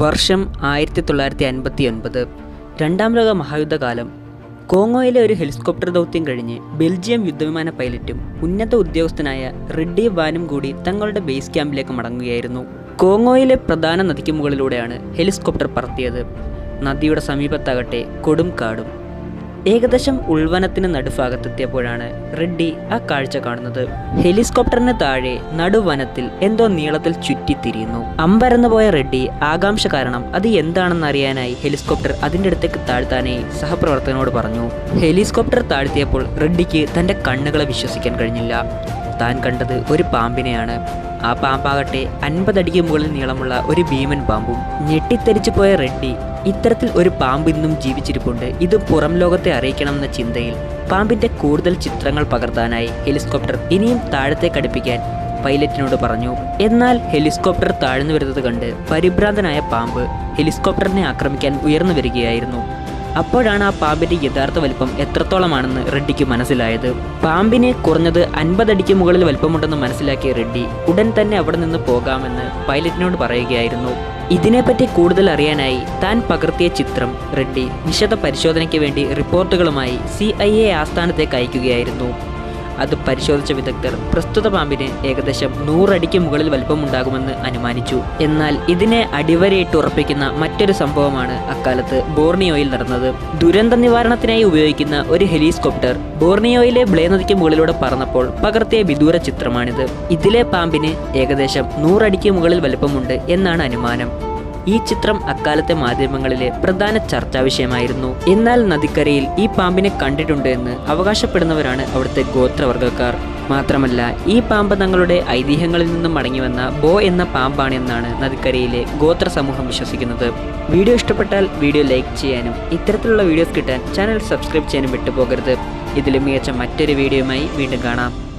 വർഷം ആയിരത്തി തൊള്ളായിരത്തി അൻപത്തി ഒൻപത് രണ്ടാം ലോക മഹായുദ്ധകാലം. കോങ്ങോയിലെ ഒരു ഹെലികോപ്റ്റർ ദൗത്യം കഴിഞ്ഞ് ബെൽജിയം യുദ്ധവിമാന പൈലറ്റും ഉന്നത ഉദ്യോഗസ്ഥനായ റെഡ്ഡി വാനും കൂടി തങ്ങളുടെ ബേസ് ക്യാമ്പിലേക്ക് മടങ്ങുകയായിരുന്നു. കോങ്ങോയിലെ പ്രധാന നദിക്ക് മുകളിലൂടെയാണ് ഹെലികോപ്റ്റർ പറത്തിയത്. നദിയുടെ സമീപത്താകട്ടെ കൊടും കാടും ഏകദേശം ഉൾവനത്തിന് നടുഭാഗത്തെത്തിയപ്പോഴാണ് റെഡ്ഡി ആ കാഴ്ച കാണുന്നത്. ഹെലികോപ്റ്ററിന് താഴെ നടുവനത്തിൽ എന്തോ നീളത്തിൽ ചുറ്റിത്തിരിയുന്നു. അമ്പരന്ന് പോയ റെഡ്ഡി ആകാംക്ഷ കാരണം അത് എന്താണെന്ന് അറിയാനായി ഹെലികോപ്റ്റർ അതിന്റെ അടുത്തേക്ക് താഴ്ത്താനായി സഹപ്രവർത്തകനോട് പറഞ്ഞു. ഹെലികോപ്റ്റർ താഴ്ത്തിയപ്പോൾ റെഡ്ഡിക്ക് തന്റെ കണ്ണുകളെ വിശ്വസിക്കാൻ കഴിഞ്ഞില്ല. താൻ കണ്ടത് ഒരു പാമ്പിനെയാണ്. ആ പാമ്പാകട്ടെ അൻപതടിക്ക് മുകളിൽ നീളമുള്ള ഒരു ഭീമൻ പാമ്പും ഞെട്ടിത്തെറിച്ചു പോയ റെഡ്ഡി ഇത്തരത്തിൽ ഒരു പാമ്പ് ഇന്നും ജീവിച്ചിരിപ്പുണ്ട്. ഇത് പുറം ലോകത്തെ അറിയിക്കണമെന്ന ചിന്തയിൽ പാമ്പിന്റെ കൂടുതൽ ചിത്രങ്ങൾ പകർത്താനായി ഹെലികോപ്റ്റർ ഇനിയും താഴത്തെ അടുപ്പിക്കാൻ പൈലറ്റിനോട് പറഞ്ഞു. എന്നാൽ ഹെലികോപ്റ്റർ താഴ്ന്നു വരുന്നത് കണ്ട് പരിഭ്രാന്തനായ പാമ്പ് ഹെലികോപ്റ്ററിനെ ആക്രമിക്കാൻ ഉയർന്നു വരികയായിരുന്നു. അപ്പോഴാണ് ആ പാമ്പിന്റെ യഥാർത്ഥ വലിപ്പം എത്രത്തോളമാണെന്ന് റെഡ്ഡിക്ക് മനസ്സിലായത്. പാമ്പിനെ കുറഞ്ഞത് അൻപതടിക്ക് മുകളിൽ വലിപ്പമുണ്ടെന്ന് മനസ്സിലാക്കിയ റെഡ്ഡി ഉടൻ തന്നെ അവിടെ നിന്ന് പോകാമെന്ന് പൈലറ്റിനോട് പറയുകയായിരുന്നു. ഇതിനെപ്പറ്റി കൂടുതൽ അറിയാനായി താൻ പകർത്തിയ ചിത്രം റെഡ്ഡി വിശദ പരിശോധനയ്ക്ക് വേണ്ടി റിപ്പോർട്ടുകളുമായി സി ആസ്ഥാനത്തേക്ക് അയക്കുകയായിരുന്നു. അത് പരിശോധിച്ച വിദഗ്ധർ പ്രസ്തുത പാമ്പിന് ഏകദേശം നൂറടിക്ക് മുകളിൽ വലിപ്പമുണ്ടാകുമെന്ന് അനുമാനിച്ചു. എന്നാൽ ഇതിനെ അടിവരയിട്ട് ഉറപ്പിക്കുന്ന മറ്റൊരു സംഭവമാണ് അക്കാലത്ത് ബോർണിയോയിൽ നടന്നത്. ദുരന്ത നിവാരണത്തിനായി ഉപയോഗിക്കുന്ന ഒരു ഹെലികോപ്റ്റർ ബോർണിയോയിലെ ബ്ലേ നദിക്ക് മുകളിലൂടെ പറന്നപ്പോൾ പകർത്തിയ വിദൂര ചിത്രമാണിത്. ഇതിലെ പാമ്പിന് ഏകദേശം നൂറടിക്ക് മുകളിൽ വലിപ്പമുണ്ട് എന്നാണ് അനുമാനം. ഈ ചിത്രം അക്കാലത്തെ മാധ്യമങ്ങളിലെ പ്രധാന ചർച്ചാ വിഷയമായിരുന്നു. എന്നാൽ നദിക്കരയിൽ ഈ പാമ്പിനെ കണ്ടിട്ടുണ്ട് എന്ന് അവകാശപ്പെടുന്നവരാണ് അവിടുത്തെ ഗോത്രവർഗക്കാർ മാത്രമല്ല ഈ പാമ്പ് തങ്ങളുടെ ഐതിഹ്യങ്ങളിൽ നിന്നും മടങ്ങിവന്ന ബോ എന്ന പാമ്പാണെന്നാണ് നദിക്കരയിലെ ഗോത്ര സമൂഹം വിശ്വസിക്കുന്നത്. വീഡിയോ ഇഷ്ടപ്പെട്ടാൽ വീഡിയോ ലൈക്ക് ചെയ്യാനും ഇത്തരത്തിലുള്ള വീഡിയോസ് കിട്ടാൻ ചാനൽ സബ്സ്ക്രൈബ് ചെയ്യാനും വിട്ടുപോകരുത്. ഇതിലും മികച്ച മറ്റൊരു വീഡിയോയുമായി വീണ്ടും കാണാം.